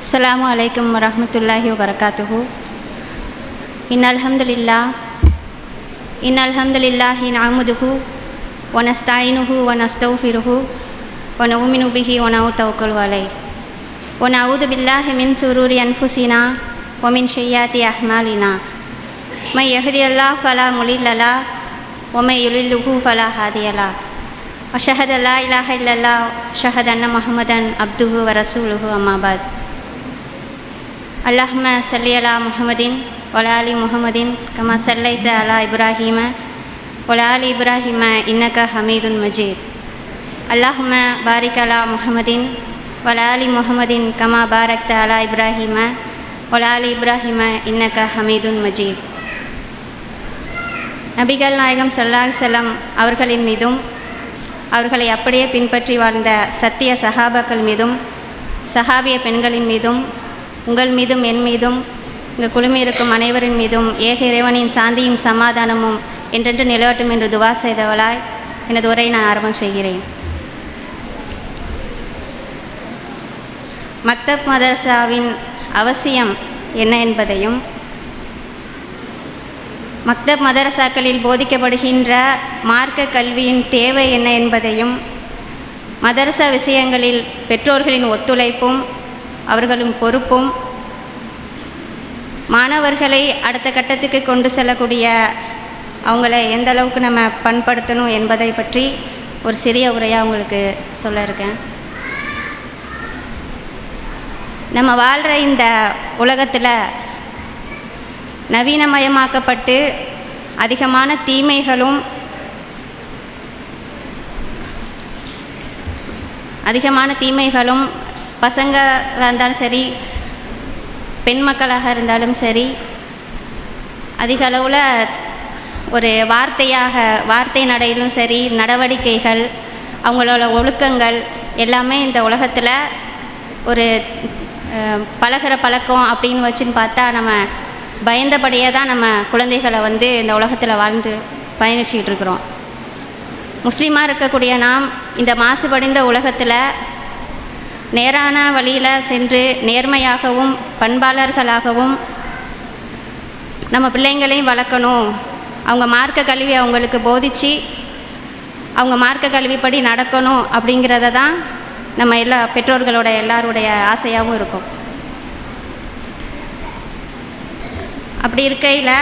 அஸ்லாம் வலைக்கம் வரமத்துல்லாஹி வரகாத்துஹூ இன் அல்ஹம்துலில்லா இன் அல்ஹம்துலில்லாஹி நாமுதுஹு ஒனஸ்தாயினுஹு ஒனஸ்தௌஃபிருஹு ஒனவுமினுபிஹி ஒனவு தௌக்குல் வலை ஒன் அவுது பில்லாஹி மின் சுரூரி அன்ஃபுசினா ஒமின் ஷெய்யாத்தி அஹ்மாலினா மை யஹதி அல்லா ஃபலா முலில்லலா ஒமை யுலில்லுஹு ஃபலா ஹாதியலா அஷஹத் அல்லா இலாஹ இல்லல்லா ஷஹத் அன்ன முஹமதன் அப்துஹு வரசூலுஹு அம்மாபாத் அல்லாஹ்ம சல்லி அலா முஹமதின் ஒலாலி முஹமதின் கமா சல்லைத்த அலா இப்ராஹிம ஒலாலி இப்ராஹிம இன்னக ஹமீதுன் மஜீத் அல்லாஹ்ம பாரிக் அலா முஹமதின் ஒலாலி முஹமதின் கமா பாரக்த அலா இப்ராஹிம ஒலாலி இப்ராஹிம இன்னக ஹமீதுன் மஜீத் நபிகள் நாயகம் சொல்லாஹ் செல்லம் அவர்களின் மீதும் அவர்களை அப்படியே பின்பற்றி வாழ்ந்த சத்திய சஹாபாக்கள் மீதும் சஹாபிய பெண்களின் மீதும் உங்கள் மீதும் என் மீதும் இங்கு குழுமிருக்கும் அனைவரின் மீதும் ஏக இறைவனின் சாந்தியும் சமாதானமும் என்றென்று நிலவட்டும் என்று துவா செய்தவளாய் எனது உரையை நான் ஆரம்பம் செய்கிறேன். மக்தப் மதரசாவின் அவசியம் என்ன என்பதையும் மக்தப் மதரசாக்களில் போதிக்கப்படுகின்ற மார்க்க கல்வியின் தேவை என்ன என்பதையும் மதரசா விஷயங்களில் பெற்றோர்களின் ஒத்துழைப்பும் அவர்களின் பொறுப்பும் மாணவர்களை அடுத்த கட்டத்துக்கு கொண்டு செல்லக்கூடிய அவங்கள எந்த அளவுக்கு நம்ம பண்படுத்தணும் என்பதை பற்றி ஒரு சிறிய உரையாக உங்களுக்கு சொல்ல இருக்கேன். நம்ம வாழ்கிற இந்த உலகத்தில் நவீனமயமாக்கப்பட்டு அதிகமான தீமைகளும் அதிகமான தீமைகளும் பசங்களாக இருந்தாலும் சரி பெண் மக்களாக இருந்தாலும் சரி அதிக அளவில் ஒரு வார்த்தையாக வார்த்தை நடையிலும் சரி நடவடிக்கைகள் அவங்களோட ஒழுக்கங்கள் எல்லாமே இந்த உலகத்தில் ஒரு பழகிற பழகுற பழக்கம் அப்படின்னு வச்சுன்னு பார்த்தா நம்ம பயந்தபடியே தான் நம்ம குழந்தைகளை வந்து இந்த உலகத்தில் வாழ்ந்து பயணிச்சிக்கிட்டு இருக்கிறோம். முஸ்லீமாக இருக்கக்கூடிய நாம் இந்த மாசுபடிந்த உலகத்தில் நேரான வழியில் சென்று நேர்மையாகவும் பண்பாளர்களாகவும் நம்ம பிள்ளைங்களையும் வளர்க்கணும். அவங்க மார்க்க கல்வி அவங்களுக்கு போதித்து அவங்க மார்க்க கல்விப்படி நடக்கணும் அப்படிங்கிறத தான் நம்ம எல்லா பெற்றோர்களோட எல்லாருடைய ஆசையாகவும் இருக்கும். அப்படி இருக்கையில்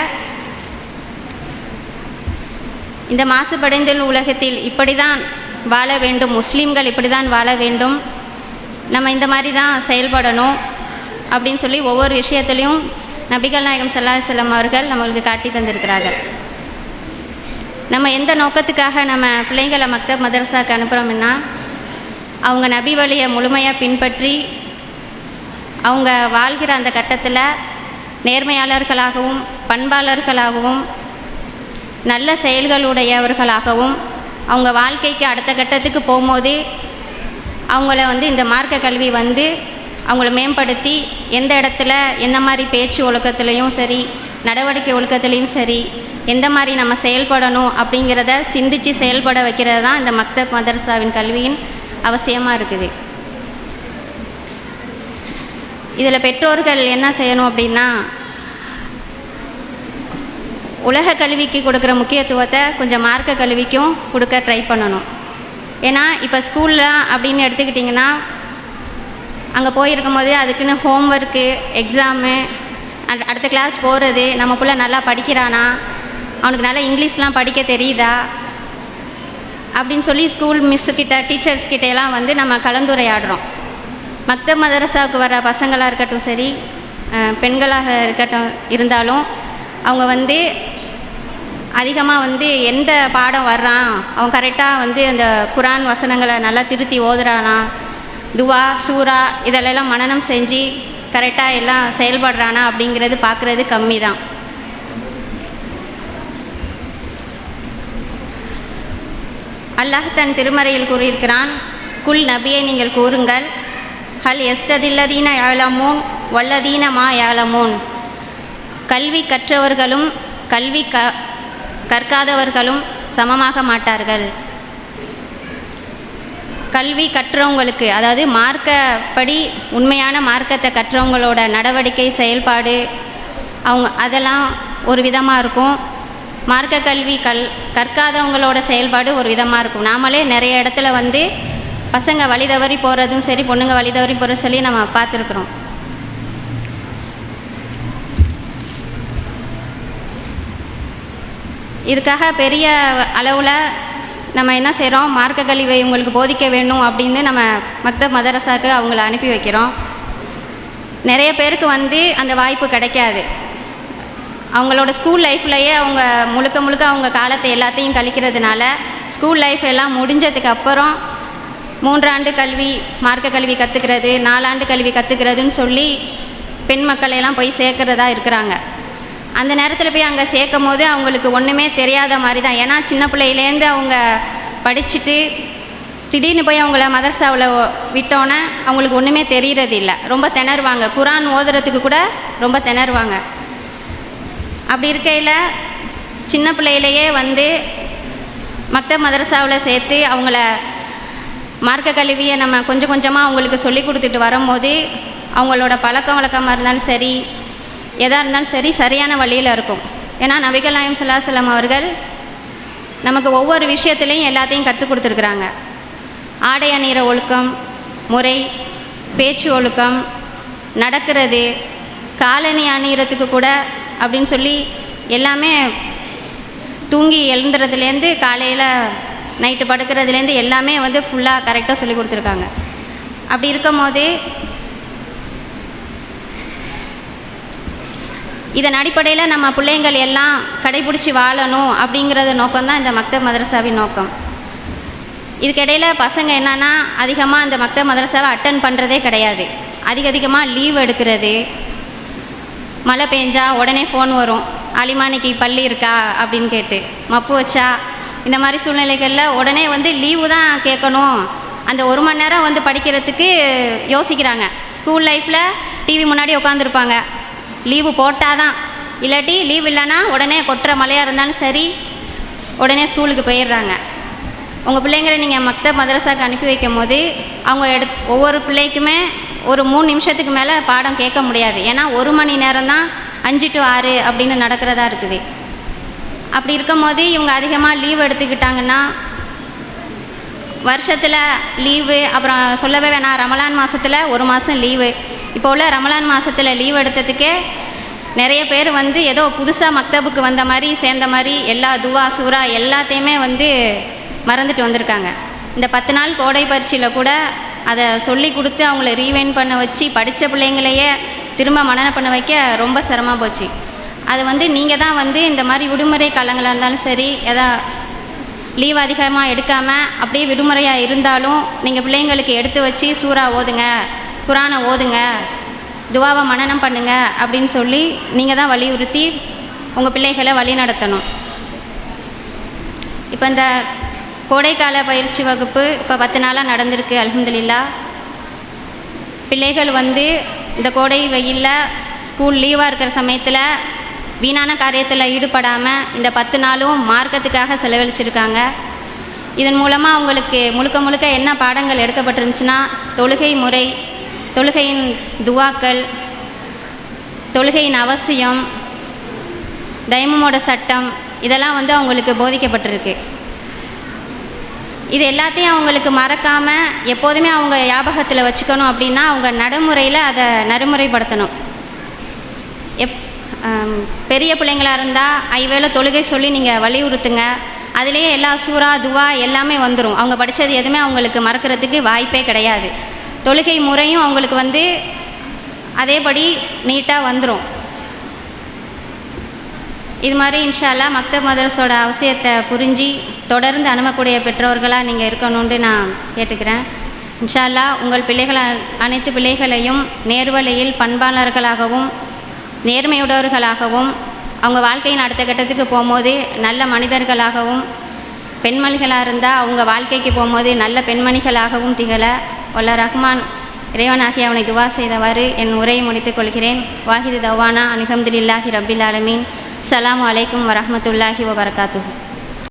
இந்த மாசுபடைந்த உலகத்தில் இப்படி தான் வாழ வேண்டும் முஸ்லீம்கள் இப்படி தான் வாழ வேண்டும் நம்ம இந்த மாதிரி தான் செயல்படணும் அப்படின்னு சொல்லி ஒவ்வொரு விஷயத்துலையும் நபிகள் நாயகம் சல்லா செல்லம் அவர்கள் நம்மளுக்கு காட்டி தந்திருக்கிறார்கள். நம்ம எந்த நோக்கத்துக்காக நம்ம பிள்ளைங்களை மக்தப் மதரசாக்கு அனுப்புகிறோம்னா அவங்க நபி வழியை முழுமையாக பின்பற்றி அவங்க வாழ்கிற அந்த கட்டத்தில் நேர்மையாளர்களாகவும் பண்பாளர்களாகவும் நல்ல செயல்களுடையவர்களாகவும் அவங்க வாழ்க்கைக்கு அடுத்த கட்டத்துக்கு போகும்போது அவங்கள வந்து இந்த மார்க்க கல்வி வந்து அவங்கள மேம்படுத்தி எந்த இடத்துல எந்த மாதிரி பேச்சு ஒழுக்கத்துலேயும் சரி நடவடிக்கை ஒழுக்கத்துலேயும் சரி எந்த மாதிரி நம்ம செயல்படணும் அப்படிங்கிறத சிந்தித்து செயல்பட வைக்கிறது தான் இந்த மக்தப் மதரசாவின் கல்வியின் அவசியமாக இருக்குது. இதில் பெற்றோர்கள் என்ன செய்யணும் அப்படின்னா உலக கல்விக்கு கொடுக்குற முக்கியத்துவத்தை கொஞ்சம் மார்க்க கல்விக்கும் கொடுக்க ட்ரை பண்ணணும். ஏன்னா இப்போ ஸ்கூலில் அப்படின்னு எடுத்துக்கிட்டிங்கன்னா அங்கே போயிருக்கும் போது அதுக்குன்னு ஹோம்ஒர்க்கு எக்ஸாமு அடுத்த கிளாஸ் போகிறது நம்ம பிள்ளை நல்லா படிக்கிறானா? அவனுக்கு நல்லா இங்கிலீஷ்லாம் படிக்க தெரியுதா? அப்படின்னு சொல்லி ஸ்கூல் மிஸ்ஸுக்கிட்ட டீச்சர்ஸ் கிட்ட எல்லாம் வந்து நம்ம கலந்துரையாடுறோம். மக்த மதரசாவுக்கு வர பசங்களாக இருக்கட்டும் சரி பெண்களாக இருக்கட்டும் இருந்தாலும் அவங்க வந்து அதிகமாக வந்து எந்த பாடம் வர்றான்? அவன் கரெக்டாக வந்து அந்த குரான் வசனங்களை நல்லா திருத்தி ஓதுறானா? துவா சூரா இதெல்லாம் மனனம் செஞ்சு கரெக்டாக எல்லாம் செயல்படுறானா அப்படிங்கிறது பார்க்குறது கம்மி தான் அல்லாஹ் தன் திருமறையில் கூறியிருக்கிறான் குல் நபியை நீங்கள் கூறுங்கள் ஹல் எஸ்ததில்லதீன ஏழமோன் வல்லதீனமா ஏழமோன் கல்வி கற்றவர்களும் கல்வி க கற்காதவர்களும் சமமாக மாட்டார்கள். கல்வி கற்றவங்களுக்கு அதாவது மார்க்கப்படி உண்மையான மார்க்கத்தை கற்றவங்களோட நடவடிக்கை செயல்பாடு அவங்க அதெல்லாம் ஒரு விதமாக இருக்கும். மார்க்க கல்வி கல் கற்காதவங்களோட செயல்பாடு ஒரு விதமாக இருக்கும். நாமளே நிறைய இடத்துல வந்து பசங்க வழி தவறி போகிறதும் சரி பொண்ணுங்க வழி தவறி போகிற சொல்லி நம்ம பார்த்துருக்குறோம். இதுக்காக பெரிய அளவில் நம்ம என்ன செய்கிறோம் மார்க்க கழிவை இவங்களுக்கு போதிக்க வேணும் அப்படின்னு நம்ம மக்த மதரசாவுக்கு அவங்கள அனுப்பி வைக்கிறோம். நிறைய பேருக்கு வந்து அந்த வாய்ப்பு கிடைக்காது. அவங்களோட ஸ்கூல் லைஃப்லையே அவங்க முழுக்க முழுக்க அவங்க காலத்தை எல்லாத்தையும் கழிக்கிறதுனால ஸ்கூல் லைஃப் எல்லாம் முடிஞ்சதுக்கு அப்புறம் மூன்றாண்டு கல்வி மார்க்க கல்வி கற்றுக்கிறது நாலாண்டு கல்வி கற்றுக்கிறதுன்னு சொல்லி பெண் மக்களையெல்லாம் போய் சேர்க்குறதா இருக்கிறாங்க. அந்த நேரத்தில் போய் அங்கே சேர்க்கும் போது அவங்களுக்கு ஒன்றுமே தெரியாத மாதிரி தான் ஏன்னா சின்ன பிள்ளையிலேருந்து அவங்க படிச்சுட்டு திடீர்னு போய் அவங்கள மதர்சாவில் விட்டோன்னே அவங்களுக்கு ஒன்றுமே தெரிகிறது இல்லை ரொம்ப திணறுவாங்க. குரான் ஓதுறதுக்கு கூட ரொம்ப திணறுவாங்க. அப்படி இருக்கையில் சின்ன பிள்ளையிலேயே வந்து மற்ற மதரசாவில் சேர்த்து அவங்கள மார்க்க கல்வியை நம்ம கொஞ்சம் கொஞ்சமாக அவங்களுக்கு சொல்லி கொடுத்துட்டு வரும்போது அவங்களோட பழக்க வழக்கமாக இருந்தாலும் சரி எதாக இருந்தாலும் சரி சரியான வழியில் இருக்கும். ஏன்னா நபிகள் நாயம் அவர்கள் நமக்கு ஒவ்வொரு விஷயத்துலையும் எல்லாத்தையும் கற்றுக் கொடுத்துருக்குறாங்க. ஆடை அணிகிற ஒழுக்கம் முறை பேச்சு ஒழுக்கம் நடக்கிறது காலணி அணிகிறதுக்கு கூட அப்படின்னு சொல்லி எல்லாமே தூங்கி எழுந்துறதுலேருந்து காலையில் நைட்டு படுக்கிறதுலேருந்து எல்லாமே வந்து ஃபுல்லாக கரெக்டாக சொல்லி கொடுத்துருக்காங்க. அப்படி இருக்கும் போது இதன் அடிப்படையில் நம்ம பிள்ளைங்கள் எல்லாம் கடைபிடிச்சி வாழணும் அப்படிங்கிறது நோக்கம் தான் இந்த மக்தப் மதரசாவின் நோக்கம். இதுக்கிடையில் பசங்க என்னென்னா அதிகமாக இந்த மக்தப் மதரசாவை அட்டன் பண்ணுறதே கிடையாது. அதிக அதிகமாக லீவ் எடுக்கிறது. மழை பெஞ்சா உடனே ஃபோன் வரும். அலிமானிக்கு பள்ளி இருக்கா? அப்படின்னு கேட்டு. மப்பு வச்சா? இந்த மாதிரி சூழ்நிலைகளில் உடனே வந்து லீவு தான் கேட்கணும். அந்த ஒரு மணி நேரம் வந்து படிக்கிறதுக்கு யோசிக்கிறாங்க. ஸ்கூல் லைஃப்பில் டிவி முன்னாடி உட்காந்துருப்பாங்க லீவு போட்டால் தான் இல்லாட்டி லீவ் இல்லைன்னா உடனே கொட்டுற மழையாக இருந்தாலும் சரி உடனே ஸ்கூலுக்கு போயிடுறாங்க. உங்கள் பிள்ளைங்களை நீங்கள் மக்த மதரசாவுக்கு அனுப்பி வைக்கும் போது அவங்க எடு ஒவ்வொரு பிள்ளைக்குமே ஒரு மூணு நிமிஷத்துக்கு மேலே பாடம் கேட்க முடியாது. ஏன்னா ஒரு மணி நேரம் தான் அஞ்சு டு ஆறு அப்படின்னு நடக்கிறதா இருக்குது. அப்படி இருக்கும் போது இவங்க அதிகமாக லீவ் எடுத்துக்கிட்டாங்கன்னா வருஷத்தில் லீவு அப்புறம் சொல்லவே வேணாம் ரமலான் மாதத்தில் ஒரு மாதம் லீவு. இப்போ உள்ள ரமலான் மாதத்தில் லீவ் எடுத்ததுக்கே நிறைய பேர் வந்து ஏதோ புதுசாக மக்தபுக்கு வந்த மாதிரி சேர்ந்த மாதிரி எல்லா துவா சூறா எல்லாத்தையுமே வந்து மறந்துட்டு வந்திருக்காங்க. இந்த பத்து நாள் கோடை பரீட்சையில் கூட அதை சொல்லி கொடுத்து அவங்கள ரீவைன் பண்ண வச்சு படித்த பிள்ளைங்களையே திரும்ப மனநம் பண்ண வைக்க ரொம்ப சிரமமாக போச்சு. அது வந்து நீங்கள் தான் வந்து இந்த மாதிரி விடுமுறை காலங்களாக இருந்தாலும் சரி எதா லீவ் அதிகமாக எடுக்காமல் அப்படியே விடுமுறையாக இருந்தாலும் நீங்கள் பிள்ளைங்களுக்கு எடுத்து வச்சு சூறா ஓதுங்க. குரானை ஓதுங்க துவாவை மனநம் பண்ணுங்க அப்படின்னு சொல்லி நீங்கள் தான் வலியுறுத்தி உங்கள் பிள்ளைகளை வழி நடத்தணும். இப்போ இந்த கோடைக்கால பயிற்சி வகுப்பு இப்போ பத்து நாளாக நடந்திருக்கு அலமதுல்லா பிள்ளைகள் வந்து இந்த கோடை வெயிலில் ஸ்கூல் லீவாக இருக்கிற சமயத்தில் வீணான காரியத்தில் ஈடுபடாமல் இந்த பத்து நாளும் மார்க்கத்துக்காக செலவழிச்சிருக்காங்க. இதன் மூலமாக அவங்களுக்கு முழுக்க முழுக்க என்ன பாடங்கள் எடுக்கப்பட்டிருந்துச்சுன்னா தொழுகை முறை தொழுகையின் துவாக்கள் தொழுகையின் அவசியம் தைமமோட சட்டம் இதெல்லாம் வந்து அவங்களுக்கு போதிக்கப்பட்டிருக்கு. இது எல்லாத்தையும் அவங்களுக்கு மறக்காமல் எப்போதுமே அவங்க ஞாபகத்தில் வச்சுக்கணும் அப்படின்னா அவங்க நடைமுறையில் அதை நடைமுறைப்படுத்தணும். எப் பெரிய பிள்ளைங்களாக இருந்தால் ஐவேளை தொழுகை சொல்லி நீங்கள் வலியுறுத்துங்க. அதுலேயே எல்லா சூறா துவா எல்லாமே வந்துடும் அவங்க படித்தது எதுவுமே அவங்களுக்கு மறக்கிறதுக்கு வாய்ப்பே கிடையாது. தொழுகை முறையும் அவங்களுக்கு வந்து அதேபடி நீட்டாக வந்துடும் இது மாதிரி இன்ஷால்லா மக்தப் மதரஸோட அவசியத்தை புரிஞ்சு தொடர்ந்து அனுமக்கூடிய பெற்றோர்களாக நீங்கள் இருக்கணும்னு நான் கேட்டுக்கிறேன். இன்ஷால்லா உங்கள் பிள்ளைகள் அனைத்து பிள்ளைகளையும் நேர்வழியில் பண்பாளர்களாகவும் நேர்மையுடையவர்களாகவும் அவங்க வாழ்க்கையின் அடுத்த கட்டத்துக்கு போகும்போது நல்ல மனிதர்களாகவும் பெண்மணிகளாக இருந்தால் அவங்க வாழ்க்கைக்கு போகும்போது நல்ல பெண்மணிகளாகவும் திகழ வல்ல ரஹ்மான் இறைவனாகி அவனை துவா செய்தவாறு என் உரையை முடித்துக் கொள்கிறேன். வாஹிது தவானா அல்ஹம்துலில்லாஹி ரபில் ஆலமீன். அஸ்ஸலாமு அலைக்கும் வரமத்துல்லாஹி வபரகாத்துஹு.